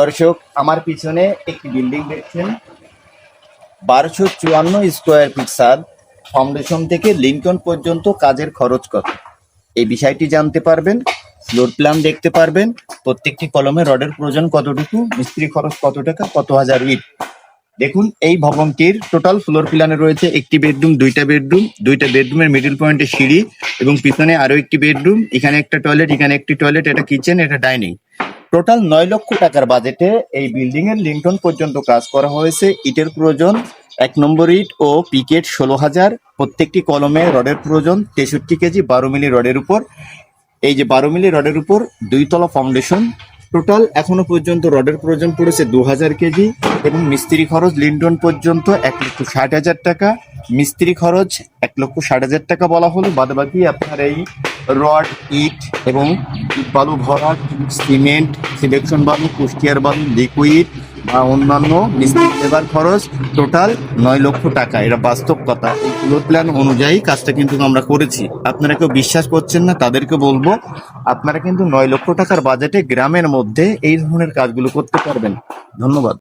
দর্শক, আমার পিছনে একটি বিল্ডিং দেখছেন। বারোশো চুয়ান্ন স্কোয়ার ফিট সাদ ফাউন্ডেশন থেকে লিঙ্কন পর্যন্ত কাজের খরচ কত? এই বিষয়টি জানতে পারবেন ফ্লোর প্ল্যান দেখতে পারবেন। প্রত্যেকটি কলমে রডের প্রয়োজন কতটুকু, মিস্ত্রি খরচ কত টাকা, কত হাজার ইট? দেখুন, এই ভবনটির টোটাল ফ্লোর প্ল্যানে রয়েছে একটি বেডরুম দুইটা বেডরুম দুইটা বেডরুমের মিডল পয়েন্টে সিঁড়ি এবং পিছনে আরও একটি বেডরুম এখানে একটা টয়লেট এখানে একটি টয়লেট এটা কিচেন এটা ডাইনিং টোটাল নয় লক্ষ টাকার বাজেটে এই বিল্ডিং এর লিংটন পর্যন্ত কাজ করা হয়েছে। ইটের প্রয়োজন এক নম্বর ইট ও পিকেট ষোলো হাজার। প্রত্যেকটি কলমে রডের প্রয়োজন তেষট্টি কেজি বারো মিলি রডের উপর। এই যে বারো মিলি রডের উপর দুইতলা ফাউন্ডেশন টোটাল এখনও পর্যন্ত রডের প্রয়োজন পড়েছে দু হাজার কেজি এবং মিস্ত্রি খরচ লিন্টন পর্যন্ত এক লক্ষ ষাট হাজার টাকা। মিস্ত্রি খরচ এক লক্ষ ষাট হাজার টাকা বলা হলো। বাদ বাকি আপনার এই রড, ইট এবং বালু ভরা সিমেন্ট, সিলেকশন বালু, কুষ্টিয়ার বালু, লিকুইড বা অন্যান্য মিস্ত্রি লেবার খরচ টোটাল নয় লক্ষ টাকা। এটা বাস্তব কথা। এই ফ্লোর প্ল্যান অনুযায়ী কাজটা কিন্তু আমরা করেছি। আপনারা কেউ বিশ্বাস করছেন না, তাদেরকে বলব, আপনারা কিন্তু নয় লক্ষ টাকার বাজেটে গ্রামের মধ্যে এই ধরনের কাজগুলো করতে পারবেন। ধন্যবাদ।